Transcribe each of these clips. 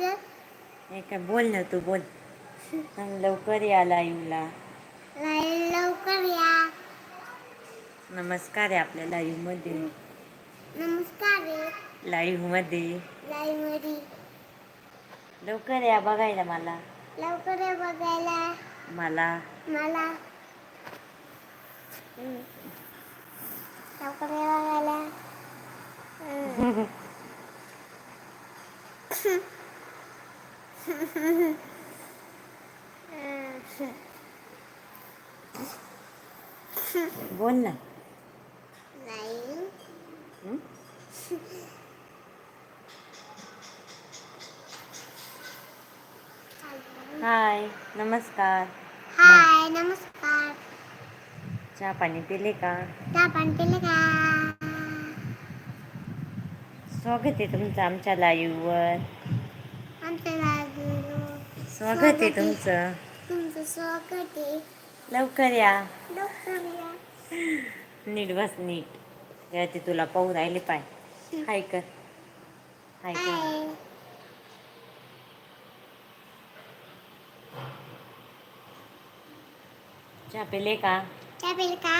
हे काय बोल ना तू बोल. सांग लवकर या लाईव्हला लाई- लवकर या. नमस्कार आहे आपल्या लाईव्हमध्ये नमस्कार रे लाईव्हमध्ये लाईव्हमध्ये लवकर या बघायला मला. लवकर ये बघायला. मला. मला. लवकर ये बघायला. बोल ना. नाही? हाय नमस्कार. हाय नमस्कार. चहा पाणी पिले का? चहा पाणी पिलं का? स्वागत आहे तुमचं आमच्या लाईव्हवर आमच्या स्वागत आहे तुमचं. तुमचं स्वागत आहे. लवकर या. लवकर या. नीट बस नीट. तेव्हा ते तुला पाहू राहिले पाय. हाय कर. हाय कर. चहा पिले का? चहा पिलं का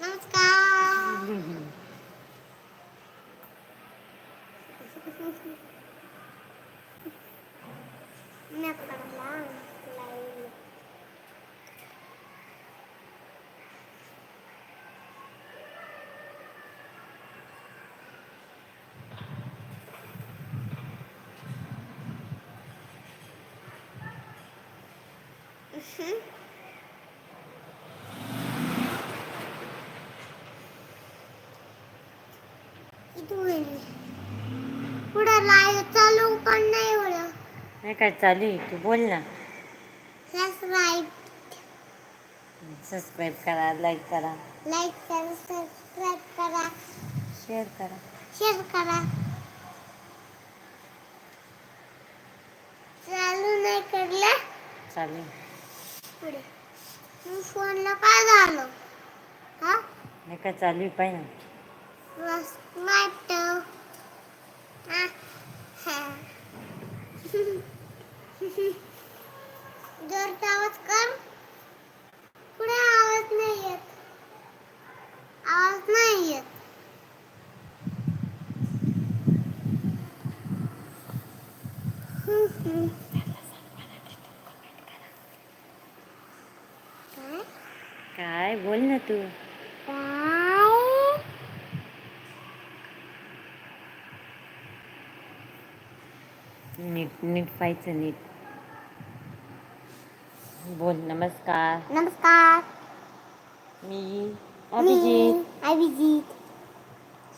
नमस्कार मी पडला इथून पुढं लाईव्ह चालू पण नाही नाही काय चालू आहे. तू बोल ना. सबस्क्राईब सबस्क्राईब करा लाईक करा. लाईक करा सबस्क्राईब करा. शेअर करा. शेअर करा. चालू नाही करलं? चालू. पुढे. मग फोनला काय झालं? हा? नाही काय चालू आहे पाय ना. वाटतं हा. हा. जोरचा आवाज कर. पुढे आवाज नाही येत? आवाज नाही येत. काय बोल ना तू. नीट नीट पाहायचं नीट. बोल नमस्कार. नमस्कार. मी अभिजित. अभिजित.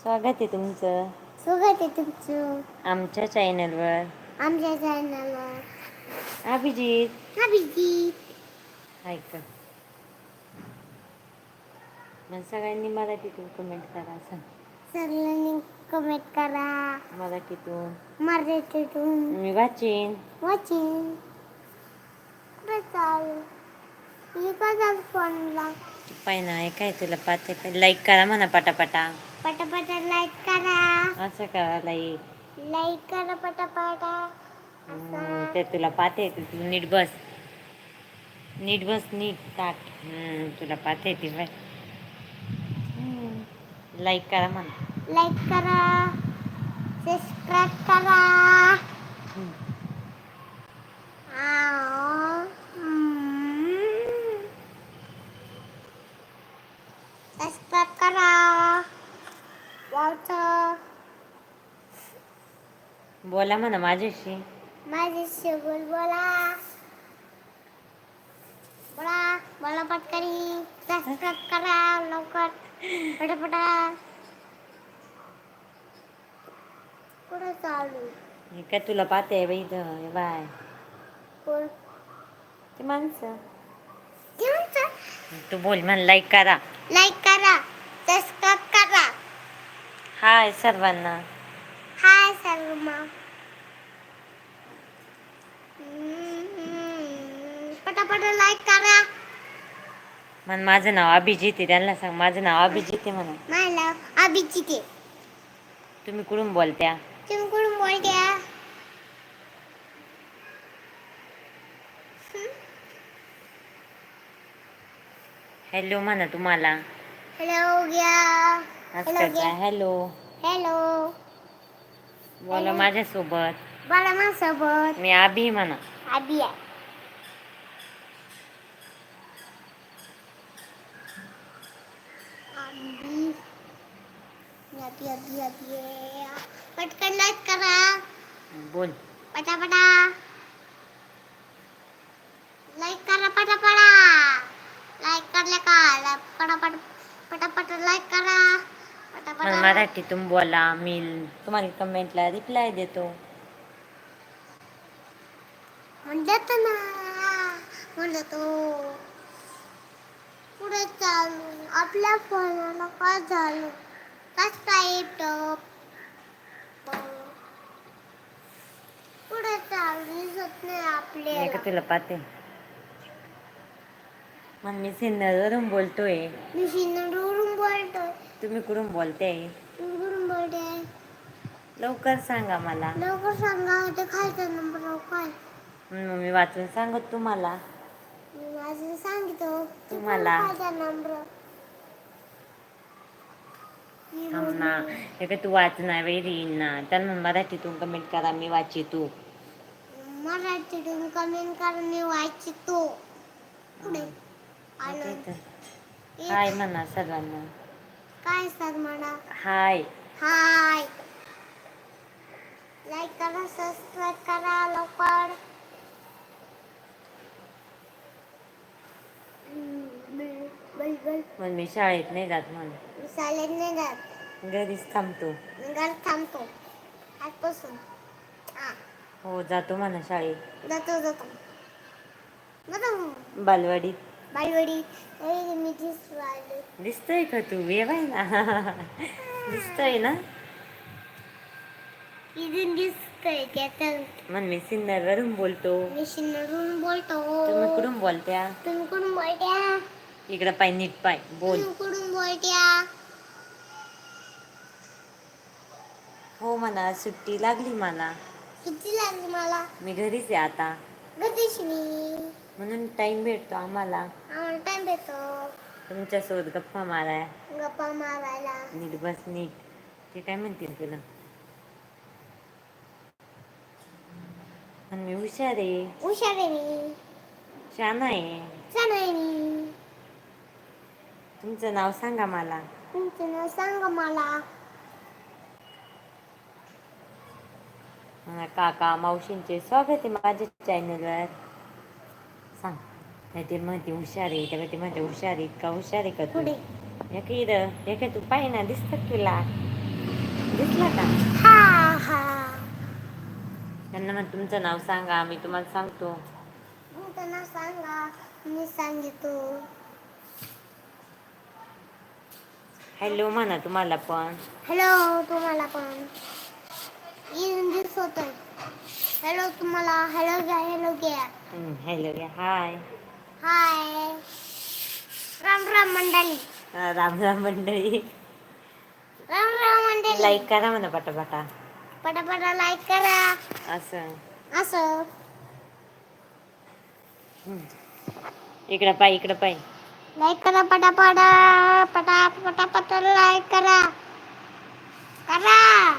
स्वागत आहे तुमचं. स्वागत आहे तुमचं. आमच्या चॅनलवर. आमच्या चॅनलवर. अभिजित. अभिजित. कर मग सगळ्यांनी मराठीतून कमेंट करा सांग. सगळ्यांनी कमेंट करा. मराठीतून. मराठीतून. मी वाचीन. वाचिन कुठे चालू मी का चालू फोनला पाय ना हे काय तुला पाहते लाईक करा म्हणा पटापटा. पटापटा लाईक करा. असं करा लाईक लाईक करा पटापटा. ते तुला पाहते तू नीट बस. नीट बस नीट ताट तुला पाहते ती बाय लाईक करा म्हणा. लाईक करा. सबस्क्राईब करा आओ. हम्म. सबस्क्राईब करा वावचं बोला म्हणा माझ्याशी. माझे शेगुल बोला. बोला बोला पटकरी. सबस्क्राईब करा लवकर. पटापटा. कुठं चालू? हे काय तुला पाहते बाई इथं? बाय. कोण? ते माणसं. तू बोल म्हण लाईक करा. लाईक करा. सबस्क्राईब करा. हाय सर्वांना. पटापट लाईक करा. म्हण माझं नाव अभिजित आहे त्यांना सांग माझं नाव अभिजित आहे म्हणा. मला अभिजित आहे. तुम्ही कुठून बोलत्या? तुम्ही कुठून बोलत्या? हॅलो म्हणा तुम्हाला. हॅलो घ्या असं हॅलो हॅलो बोला Hello. माझ्यासोबत. बोला माझ्यासोबत. मी आभी म्हणा. आबी आहे. पटकन लाईक करा. बोल. पटापटा लाईक करा पटापटा लाईक करले का ला- पटापट पटापट लाईक करा मला पटापट मराठीतून बोला मी तुम्हाला कमेंटला रिप्लाय देतो. म्हणतात ना म्हणलं तो पुढे चालू आपल्या फोनला काय झालं कस काय येतं पुढे चालू दिसत नाही मी आपल्याला का तुला पाहते? मग मी सिन्नरवरून बोलतोय. मी सिन्नरवरून बोलतोय. तुम्ही कुठून बोलते बोलते लवकर सांगा मला. लवकर सांगा ते खायचा नंबर काय मग मी वाचून सांगत तुम्हाला. मी माझं सांगतो. तुम्हाला. खायचा नंबर थांब ना. हे का तू वाचणार वेरी ना त्यांना मराठीतून कमेंट करा मी वाचितो मराठीतून कमेंट करणे वाचायची तो. पुढे. आलं हाय म्हणा सर्वांना काय सर म्हणा? हाय. हाय. लाईक करा सबस्क्राईब करा लवकर. मग मी शाळेत नाही जात म्हणून चालेल नाही जात. घरीच थांबतो. मी घरात थांबतो. आजपासून. हा हो जातो म्हणा शाळेत. जातो जातो. जातो बालवाडीत बालवडी. मी दिसू आले. दिसतोय का तू? वेवाय ना. दिसतोय ना? इथून दिसतंय त्याच्यात मग मी सिन्नरवरून बोलतो. मी शिन्नरून बोलतो. तुम्ही कुठून बोलत्या? तुम्ही कुठून बोलत्या? इकडं पाय नीट पाय बोल. तुम्ही कुठून बोलत्या? हो म्हणा सुट्टी लागली मला. किती लागली मला? मी घरीच आहे आता. गतीश मी. म्हणून टाइम भेटतो आम्हाला. आम्हाला टाइम देतो तुमच्यासोबत गप्पा माराय. गप्पा मारायला. नीट बस नीट. ते काय म्हणतील तुला? मी हुशार आहे. हुशार आहे मी. छान आहे. छान आहे मी. तुमचं नाव सांगा मला. तुमचं नाव सांगा मला. काका मावशींचे स्वागत आहे माझ्या चॅनलवर सांग. काय ते म्हणते हुशार आहे त्याला ते म्हणते हुशार आहे इतका हुशार आहे का तू? पुढे. एक इथं एक तू पाहि ना दिसत तुला. दिसला का? हा हा. त्यांना मग तुमचं नाव सांगा मी तुम्हाला सांगतो. तुमचं नाव सांगा मी सांगितो. हॅलो म्हणा तुम्हाला पण. हॅलो तुम्हाला पण. दिसत हॅलो तुम्हाला. हॅलो घ्या हॅलो घ्या. Hello hi. Hi. Ram Ram मंडळी. राम राम मंडळी. राम राम मंडळी. लाईक करा म्हणा पटापटा. पटापटा लाईक करा. असं. असं. इकडं पाय इकडं पाय. लाईक करा पटापटा पटा पटापटा लाईक करा. करा.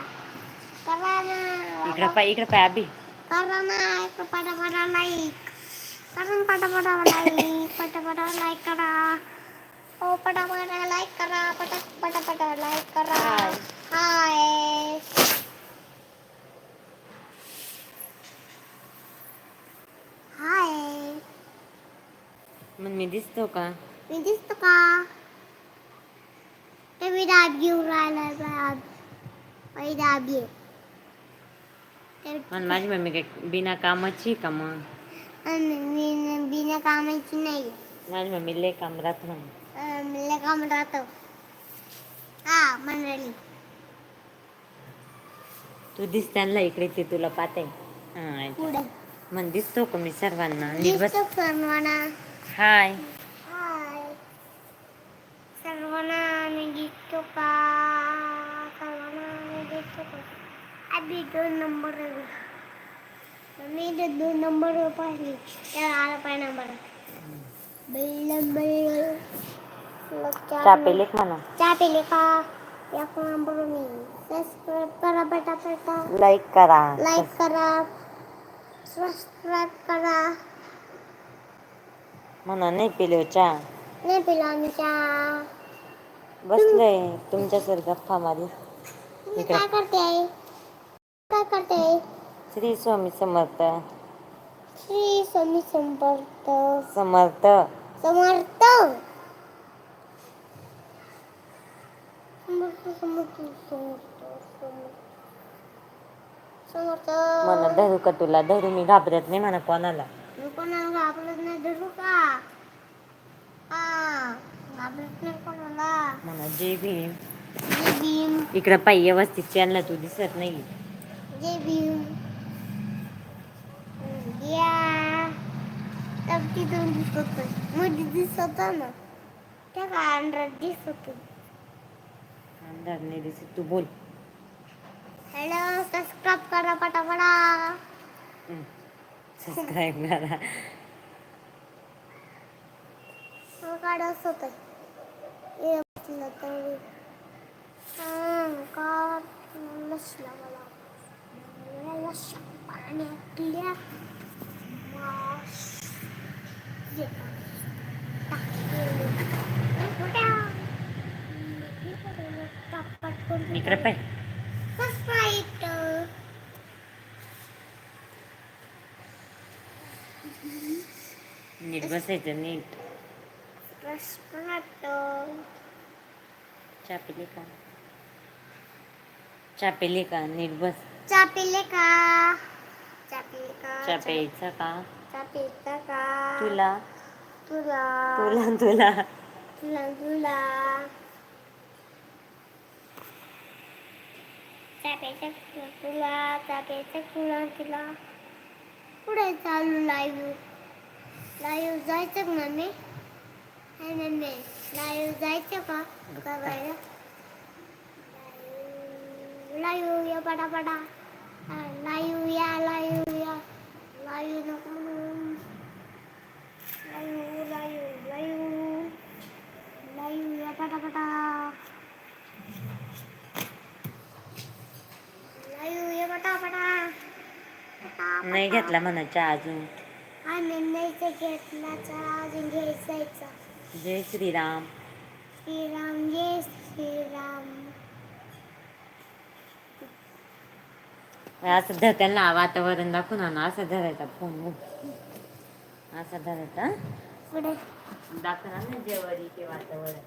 करा ना. इकडं पाय इकडं पाय अभि. करा ना. पटापटा लाईक करा पटापटा लाईक पटापटा लाईक करा. हो पटापटा लाईक करा पटा पटापटा लाईक करा. हाय. हाय मग मी दिसतो का? मी दिसतो का? ते मी दाब घेऊन राहिला दाब पहिली दाब घे माझी मम्मी काय बिना कामाची का मग? मी बिना कामाची नाही. माझी मम्मी लय काम राहत म्हणून मला काम राहतो. हा मंडळी. तू दिसताना इकडे ते तुला पाहते. हा पुढे. मग दिसतो का मी सर्वांना? नीट बस. दिसतो सर्वांना. हाय. हाय. सर्वांना मी दिसतो का? सर्वांना मी दिसतो आधी दोन नंबर मी ते दोन नंबर पाहिली. त्याला आला पाय नंबर चहा पेले का म्हणा. चहा पेले का? एक नंबर मी. सबस्क्राईब करा पटापटा. लाईक करा. लाईक करा. सबस्क्राईब करा. म्हणा नाही पिले चहा. नाही पिला आम्ही चहा. बसलोय तुमच्या सर गप्पा मारी. काय करते काय करते श्री स्वामी समर्थ. श्री स्वामी समर्थ. समर्थ. समर्थ. म्हणा धरू का तुला? धरू मी घाबरत नाही म्हणा कोणाला. मी कोणाला घाबरत नाही धरू का? घाबरत नाही कोणाला? म्हणा जय भीम. जय भीम. इकडं पाय व्यवस्थित चॅनल तू दिसत नाही जय भीम या तब तिथून दिसत मध्ये दिसत ना त्या अंधारात दिसत अंधार नाही दिसत तू बोल. हॅलो सबस्क्राईब करा पटापटा. सबस्क्राईब करा. काढ असत बसलं तरी. का नसला मला? पाण्यातल्या इकडे पाय. नीट बसायचं नीट. चहा पिली का चहा पिली का नीट बस चहा पिले का चहा पिले का चहा प्यायचा का चहा पिता का तुला तुला तुला तुला तुला तुला चहा फुलं तुला चहा फुलं तुला. पुढे चालू लाईव्ह लाईव्ह जायचं का मम्मी? नाही मम्मी लाईव्ह जायचं का? बघायला लाईव्ह या पटापटा. लाईव्ह या लाईव्ह या. लाईव्ह नको म्हणून लाईव्ह लाईव्ह लाईव्ह लाईव्ह या पटापटा लाईव्ह या पटापटा पटापटा. नाही घेतला म्हणा चहा अजून. घेतला चला अजून घ्यायचा जय श्रीराम. श्रीराम जय श्रीराम. असं धर त्यांना वातावरण दाखवून ना असं धरायचा फोन असं धरायचा हं? पुढे. दाखव ना जेवारी ते वातावरण.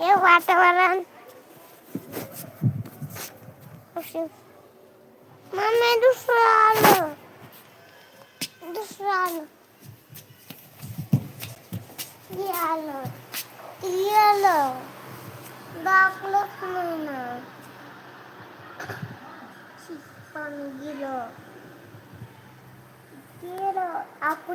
हे वातावरण मम्मी दुसरं आलं दुसरं आलं हे आलं ते आलं दाखलंच नाही ना पण गेलं गेलं आपण